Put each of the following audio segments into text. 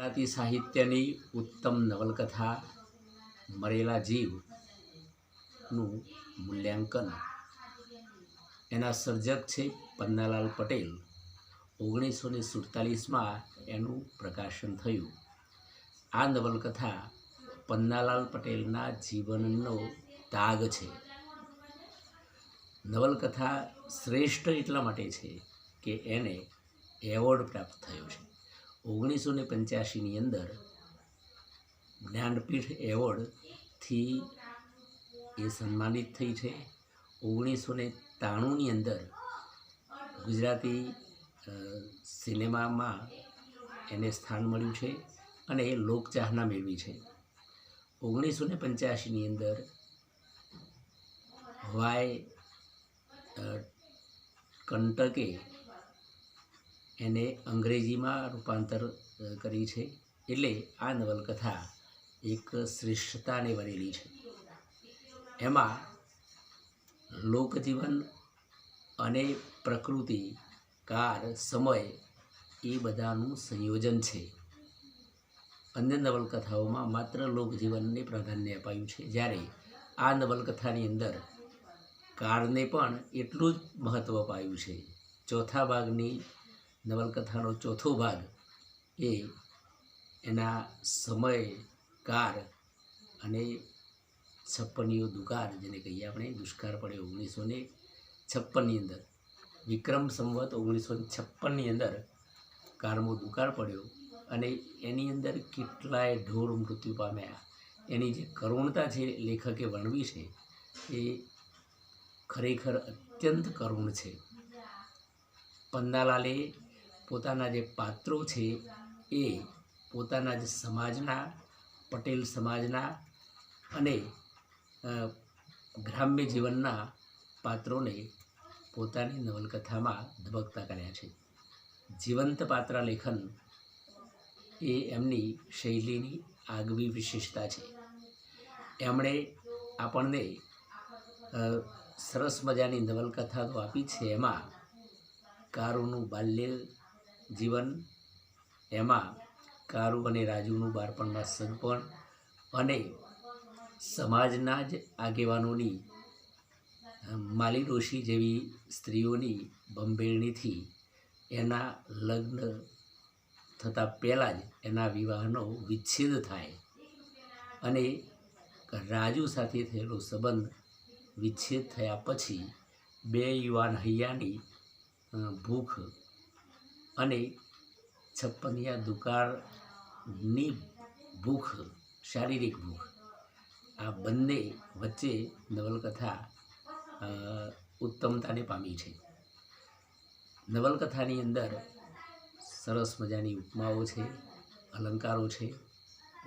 ગુજરાતી સાહિત્યની ઉત્તમ નવલકથા મરેલા જીવનું મૂલ્યાંકન. એના સર્જક છે પન્નાલાલ પટેલ. ઓગણીસો ને સુડતાલીસમાં એનું પ્રકાશન થયું. આ નવલકથા પન્નાલાલ પટેલના જીવનનો તાગ છે. નવલકથા શ્રેષ્ઠ એટલા માટે છે કે એને એવોર્ડ પ્રાપ્ત થયો છે. ઓગણીસો ને પંચ્યાસીની અંદર જ્ઞાનપીઠ એવોર્ડથી એ સન્માનિત થઈ છે. ઓગણીસો ને ત્રાણુંની અંદર ગુજરાતી સિનેમામાં એને સ્થાન મળ્યું છે અને એ લોકચાહના મેળવી છે. ઓગણીસો ને પંચ્યાસીની અંદર વાય કંટકે એને અંગ્રેજીમાં રૂપાંતર કરી છે. એટલે આ નવલકથા એક શ્રેષ્ઠતાને વરેલી છે. એમાં લોકજીવન અને પ્રકૃતિ, કાર, સમય એ બધાનું સંયોજન છે. અન્ય નવલકથાઓમાં માત્ર લોકજીવનને પ્રાધાન્ય અપાયું છે. જ્યારે આ નવલકથાની અંદર કારને પણ એટલું જ મહત્ત્વ અપાયું છે. ચોથા ભાગની નવલકથાનો ચોથો ભાગ એ એના સમય કાર અને છપ્પનીઓ દુકાર જેને કહીએ આપણે, દુષ્કાળ પડે ઓગણીસો ને છપ્પનની અંદર. વિક્રમ સંવત ઓગણીસો છપ્પનની અંદર કારમો દુકાળ પડ્યો અને એની અંદર કેટલાય ઢોર મૃત્યુ પામ્યા. એની જે કરુણતા છે લેખકે વર્ણવી છે, એ ખરેખર અત્યંત કરુણ છે. પન્નાલાલે પોતાના જે પાત્રો છે એ પોતાના જ સમાજના, પટેલ સમાજના અને ગ્રામ્ય જીવનના પાત્રોને પોતાની નવલકથામાં ધબકતા કર્યા છે. જીવંત પાત્ર લેખન એ એમની શૈલીની આગવી વિશેષતા છે. એમણે આપણને સરસ મજાની નવલકથા તો આપી છે એમાં કારોનું બાલ્ય જીવન, એમાં કારુ અને રાજુનું બાળપણમાં સગપણ અને સમાજના જ આગેવાનોની માલી ડોશી જેવી સ્ત્રીઓની બંબેરણીથી એના લગ્ન થતાં પહેલાં જ એના વિવાહનો વિચ્છેદ થાય અને રાજુ સાથે થયેલો સંબંધ વિચ્છેદ થયા પછી બે યુવાન હૈયાની ભૂખ અને છપ્પનિયા દુકાળની ભૂખ, શારીરિક ભૂખ, આ બંને વચ્ચે નવલકથા ઉત્તમતાને પામી છે. નવલકથાની અંદર સરસ મજાની ઉપમાઓ છે, અલંકારો છે,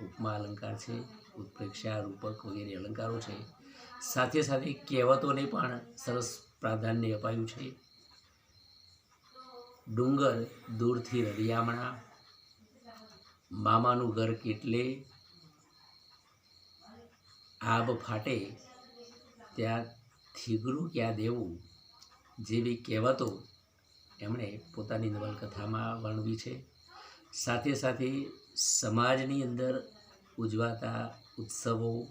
ઉપમા અલંકાર છે, ઉત્પ્રેક્ષા રૂપક વગેરે અલંકારો છે. સાથે સાથે કહેવતોને પણ સરસ પ્રાધાન્ય અપાયું છે. ડુંગર દૂરથી રળિયામણા, મામાનું ઘર કેટલે આબ ફાટે, ત્યાં થીગડું ક્યાં દેવું જેવી કહેવતો એમણે પોતાની નવલકથામાં વર્ણવી છે. સાથે સાથે સમાજની અંદર ઉજવાતા ઉત્સવો,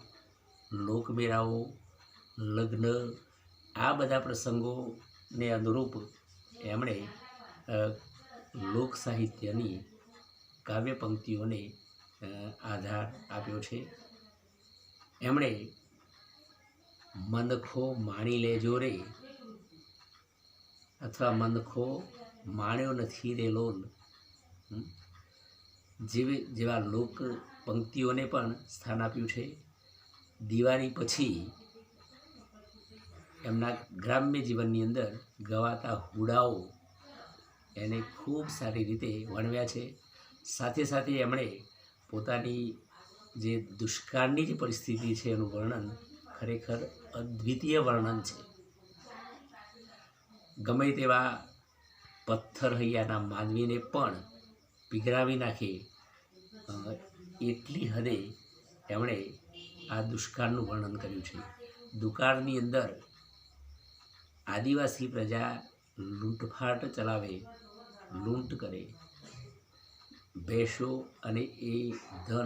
લોકમેળાઓ, લગ્ન, આ બધા પ્રસંગોને અનુરૂપ એમણે લોક સાહિત્યની કાવ્ય પંક્તિઓને આધાર આપ્યો છે. એમણે મંદખો માણી લેજો રે અથવા મંદખો માણ્યો નથી રે લોલ. જેવી, જેવા લોક પંક્તિઓને પણ સ્થાન આપ્યું છે. દિવાળી પછી એમના ગ્રામ્ય જીવનની અંદર ગવાતા હુડાઓ એને ખૂબ સારી રીતે વર્ણવ્યા છે. સાથે સાથે એમણે પોતાની જે દુષ્કાળની જે પરિસ્થિતિ છે એનું વર્ણન ખરેખર અદ્વિતીય વર્ણન છે. ગમે તેવા પથ્થર હૈયાના માનવીને પણ પીગરાવી નાખે એટલી હદે એમણે આ દુષ્કાળનું વર્ણન કર્યું છે. દુકાળની અંદર આદિવાસી પ્રજા લૂંટફાટ ચલાવે લૂંટ કરે. ભેંસો અને એ ધન